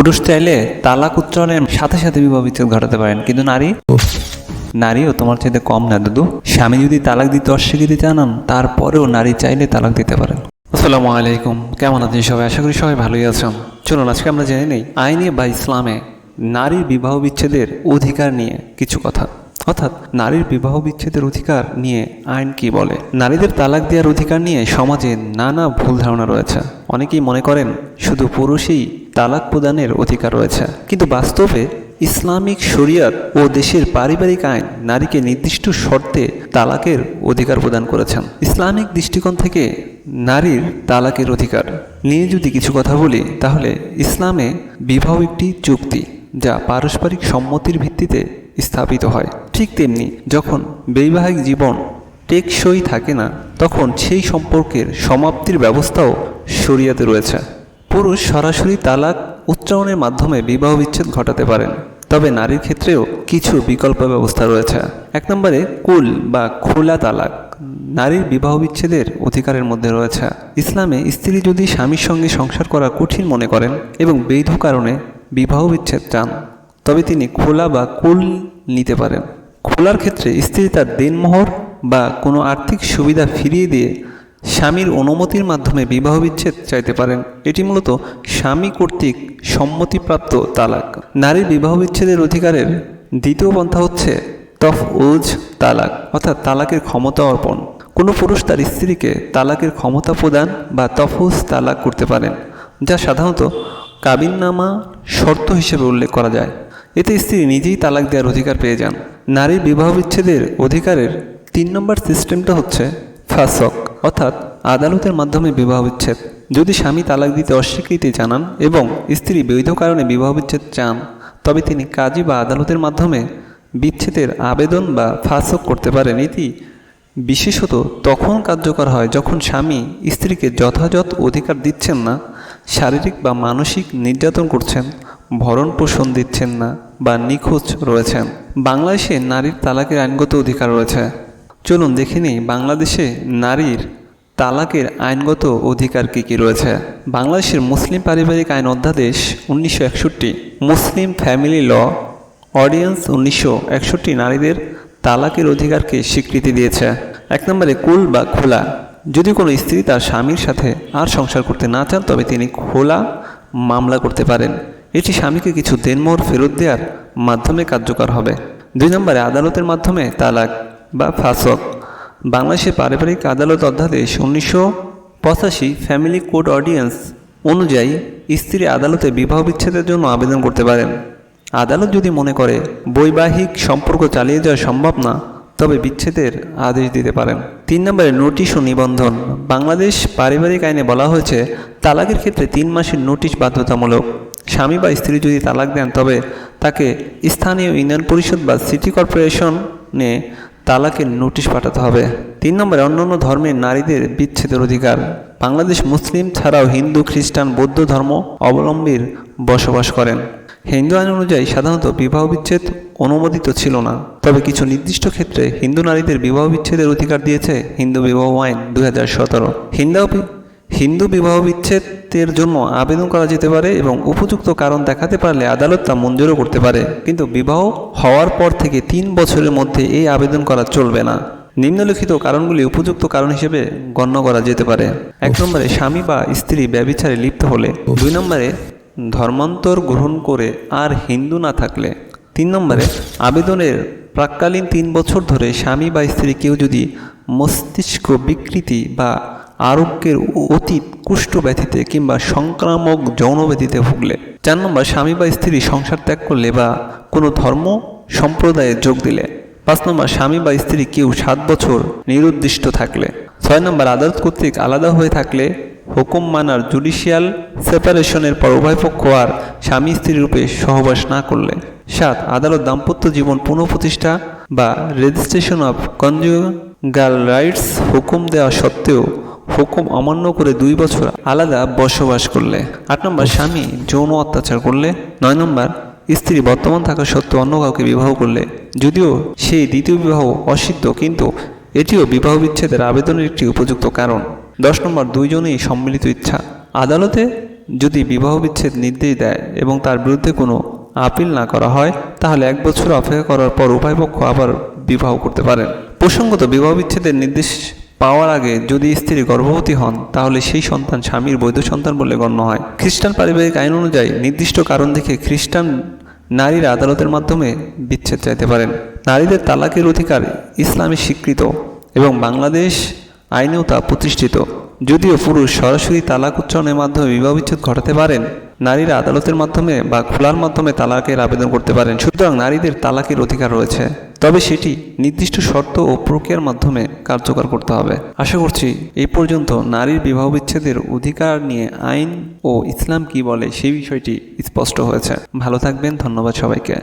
পুরুষ চাইলে তালাক উচ্চারণের সাথে সাথে বিবাহ বিচ্ছেদ ঘটাতে পারেন। কিন্তু নারী? নারীও তোমার চাইতে কম না দুদু। স্বামী যদি তালাক দিতে অস্বীকৃতি জানান তারপরেও নারী চাইলে তালাক দিতে পারেন। আসসালামু আলাইকুম। কেমন আছেন সবাই? আশা করি সবাই ভালোই আছেন। চলুন আজকে আমরা জেনে নেই আইনে বা ইসলামে নারীর বিবাহ বিচ্ছেদের অধিকার নিয়ে কিছু কথা। অর্থাৎ নারীর বিবাহ বিচ্ছেদের অধিকার নিয়ে আইন কি বলে? নারীদের তালাক দেওয়ার অধিকার নিয়ে সমাজে নানা ভুল ধারণা রয়েছে। অনেকেই মনে করেন শুধু পুরুষই তালাক প্রদানের অধিকার রয়েছে। কিন্তু বাস্তবে ইসলামিক শরিয়ত ও দেশের পারিবারিক আইন নারীকে নির্দিষ্ট শর্তে তালাকের অধিকার প্রদান করেছেন। ইসলামিক দৃষ্টিকোণ থেকে নারীর তালাকের অধিকার নিয়ে যদি কিছু কথা বলি, তাহলে ইসলামে বিবাহ একটি চুক্তি যা পারস্পরিক সম্মতির ভিত্তিতে স্থাপিত হয়। ঠিক তেমনি যখন বৈবাহিক জীবন টেকসই থাকে না, তখন সেই সম্পর্কের সমাপ্তির ব্যবস্থাও শরিয়াতে রয়েছে। পুরুষ সরাসরি তালাক উচ্চারণের মাধ্যমে বিবাহ বিচ্ছেদ ঘটাতে পারেন। তবে নারীর ক্ষেত্রেও কিছু বিকল্প ব্যবস্থা রয়েছে। এক নম্বরে, কুল বা খোলা তালাক নারীর বিবাহ বিচ্ছেদের অধিকারের মধ্যে রয়েছে। ইসলামে স্ত্রী যদি স্বামীর সঙ্গে সংসার করা কঠিন মনে করেন এবং বৈধ কারণে বিবাহ বিচ্ছেদ চান, তবে তিনি খোলা বা কুল নিতে পারেন। খোলার ক্ষেত্রে স্ত্রী তার দেনমোহর বা কোনো আর্থিক সুবিধা ফিরিয়ে দিয়ে স্বামীর অনুমতির মাধ্যমে বিবাহ বিচ্ছেদ চাইতে পারেন। এটি মূলত স্বামী কর্তৃক সম্মতিপ্রাপ্ত তালাক। নারীর বিবাহ বিচ্ছেদের অধিকারের দ্বিতীয় পন্থা হচ্ছে তফ উজ তালাক, অর্থাৎ তালাকের ক্ষমতা অর্পণ। কোনো পুরুষ তার স্ত্রীকে তালাকের ক্ষমতা প্রদান বা তফুজ তালাক করতে পারেন, যা সাধারণত কাবিননামা শর্ত হিসেবে উল্লেখ করা যায়। এতে স্ত্রী নিজেই তালাক দেওয়ার অধিকার পেয়ে যান। নারীর বিবাহ বিচ্ছেদের অধিকারের তিন নম্বর সিস্টেমটা হচ্ছে ফাসক। অর্থাৎ আদালতের মাধ্যমে বিবাহ বিচ্ছেদ। যদি স্বামী তালাক দিতে অস্বীকৃতি জানান এবং স্ত্রী বৈধ কারণে বিবাহ বিচ্ছেদ চান, তবে তিনি কাজী বা আদালতের মাধ্যমে বিচ্ছেদের আবেদন বা ফাসক করতে পারেন। এটি বিশেষত তখন কার্যকর হয় যখন স্বামী স্ত্রীকে যথাযথ অধিকার দিচ্ছেন না, শারীরিক বা মানসিক নির্যাতন করছেন, ভরণ পোষণ দিচ্ছেন না বা নিখোঁজ রয়েছেন। বাংলাদেশে নারীর তালাকের আইনগত অধিকার রয়েছে। চলুন দেখে নিই বাংলাদেশে নারীর তালাকের আইনগত অধিকার কী কী রয়েছে? বাংলাদেশের মুসলিম পারিবারিক আইন অধ্যাদেশ উনিশশো একষট্টি। মুসলিম ফ্যামিলি ল, অডিয়েন্স উনিশশো একষট্টি নারীদের তালাকের অধিকারকে স্বীকৃতি দিয়েছে। এক নম্বরে কুল বা খোলা। যদি কোনো স্ত্রী তার স্বামীর সাথে আর সংসার করতে না চান, তবে তিনি খোলা মামলা করতে পারেন। এটি স্বামীকে কিছু দেনমোহর ফেরত দেওয়ার মাধ্যমে কার্যকর হবে। দুই নম্বরে আদালতের মাধ্যমে তালাক বা ফাসক। বাংলাদেশের পারিবারিক আদালত অধ্যাদেশ উনিশশো পঁচাশি ফ্যামিলি কোড অডিয়েন্স অনুযায়ী স্ত্রী আদালতে বিবাহ বিচ্ছেদের জন্য আবেদন করতে পারেন। আদালত যদি মনে করে বৈবাহিক সম্পর্ক চালিয়ে যাওয়া সম্ভব না, তবে বিচ্ছেদের আদেশ দিতে পারেন। তিন নম্বরে নোটিশ ও নিবন্ধন। বাংলাদেশ পারিবারিক আইনে বলা হয়েছে, তালাকের ক্ষেত্রে তিন মাসের নোটিশ বাধ্যতামূলক। স্বামী বা স্ত্রী যদি তালাক দেন, তবে তাকে স্থানীয় ইউনিয়ন পরিষদ বা সিটি কর্পোরেশনে তালাকের নোটিশ পাঠাতে হবে। তিন নম্বরে, অন্যান্য ধর্মের নারীদের বিচ্ছেদের অধিকার। বাংলাদেশ মুসলিম ছাড়াও হিন্দু, খ্রিস্টান, বৌদ্ধ ধর্ম অবলম্বীর বসবাস করেন। হিন্দু আইন অনুযায়ী সাধারণত বিবাহ বিচ্ছেদ অনুমোদিত ছিল না। তবে কিছু নির্দিষ্ট ক্ষেত্রে হিন্দু নারীদের বিবাহ বিচ্ছেদের অধিকার দিয়েছে হিন্দু বিবাহ আইন দু হাজার সতেরো। হিন্দু হিন্দু বিবাহ বিচ্ছেদের জন্য আবেদন করা যেতে পারে এবং উপযুক্ত কারণ দেখাতে পারলে আদালত তা মঞ্জুরও করতে পারে। কিন্তু বিবাহ হওয়ার পর থেকে তিন বছরের মধ্যে এই আবেদন করা চলবে না। নিম্নলিখিত কারণগুলি উপযুক্ত কারণ হিসেবে গণ্য করা যেতে পারে। এক নম্বরে স্বামী বা স্ত্রী ব্যবিচারে লিপ্ত হলে। দুই নম্বরে ধর্মান্তর গ্রহণ করে আর হিন্দু না থাকলে। তিন নম্বরে আবেদনের প্রাককালীন তিন বছর ধরে স্বামী বা স্ত্রী কেউ যদি মস্তিষ্ক বিকৃতি বা আরোগ্যের অতীত কুষ্ঠ ব্যথিতে কিংবা সংক্রামক যৌন ব্যথিতে ভুগলে। চার নম্বর, স্বামী বা স্ত্রী সংসার ত্যাগ করলে বা কোনো ধর্ম সম্প্রদায়ে যোগ দিলে। পাঁচ নম্বর, স্বামী বা স্ত্রী কেউ সাত বছর নিরুদ্দিষ্ট থাকলে। ছয় নম্বর, আদালত কর্তৃক আলাদা হয়ে থাকলে হুকুম মানার জুডিশিয়াল সেপারেশনের পর উভয় পক্ষ আর স্বামী স্ত্রী রূপে সহবাস না করলে। সাত, আদালত দাম্পত্য জীবন পুনঃপ্রতিষ্ঠা বা রেজিস্ট্রেশন অফ কনজুগাল রাইটস হুকুম দেওয়া সত্ত্বেও হুকুম অমান্য করে দুই বছর আলাদা বসবাস করলে। আট নম্বর, স্বামী যৌন অত্যাচার করলে। নয় নম্বর, স্ত্রী বর্তমান থাকা সত্ত্বেও অন্য কাউকে বিবাহ করলে। যদিও সেই দ্বিতীয় বিবাহ অসিদ্ধ, কিন্তু এটিও বিবাহ বিচ্ছেদের আবেদনের একটি উপযুক্ত কারণ। দশ নম্বর, দুইজনেই সম্মিলিত ইচ্ছা। আদালতে যদি বিবাহ বিচ্ছেদ নির্দেশ দেয় এবং তার বিরুদ্ধে কোনো আপিল না করা হয়, তাহলে এক বছর অপেক্ষা করার পর উভয় পক্ষ আবার বিবাহ করতে পারেন। প্রসঙ্গত বিবাহ বিচ্ছেদের নির্দেশ পাওয়ার আগে যদি স্ত্রী গর্ভবতী হন, তাহলে সেই সন্তান স্বামীর বৈধ সন্তান বলে গণ্য হয়। খ্রিস্টান পারিবারিক আইন অনুযায়ী নির্দিষ্ট কারণ দেখে খ্রিস্টান নারীরা আদালতের মাধ্যমে বিচ্ছেদ চাইতে পারেন। নারীদের তালাকের অধিকার ইসলামে স্বীকৃত এবং বাংলাদেশ আইনেও তা প্রতিষ্ঠিত। যদিও পুরুষ সরাসরি তালাক উচ্চারণের মাধ্যমে বিবাহ বিচ্ছেদ ঘটাতে পারেন, নারীরা আদালতের মাধ্যমে বা খোলার মাধ্যমে তালাকের আবেদন করতে পারেন। সুতরাং নারীদের তালাকের অধিকার রয়েছে। তবে সেটি নির্দিষ্ট শর্ত ও প্রক্রিয়ার মাধ্যমে কার্যকর করতে হবে। আশা করছি এই পর্যন্ত নারীর বিবাহ বিচ্ছেদের অধিকার নিয়ে আইন ও ইসলাম কি বলে সেই বিষয়টি স্পষ্ট হয়েছে। ভালো থাকবেন, ধন্যবাদ সবাইকে।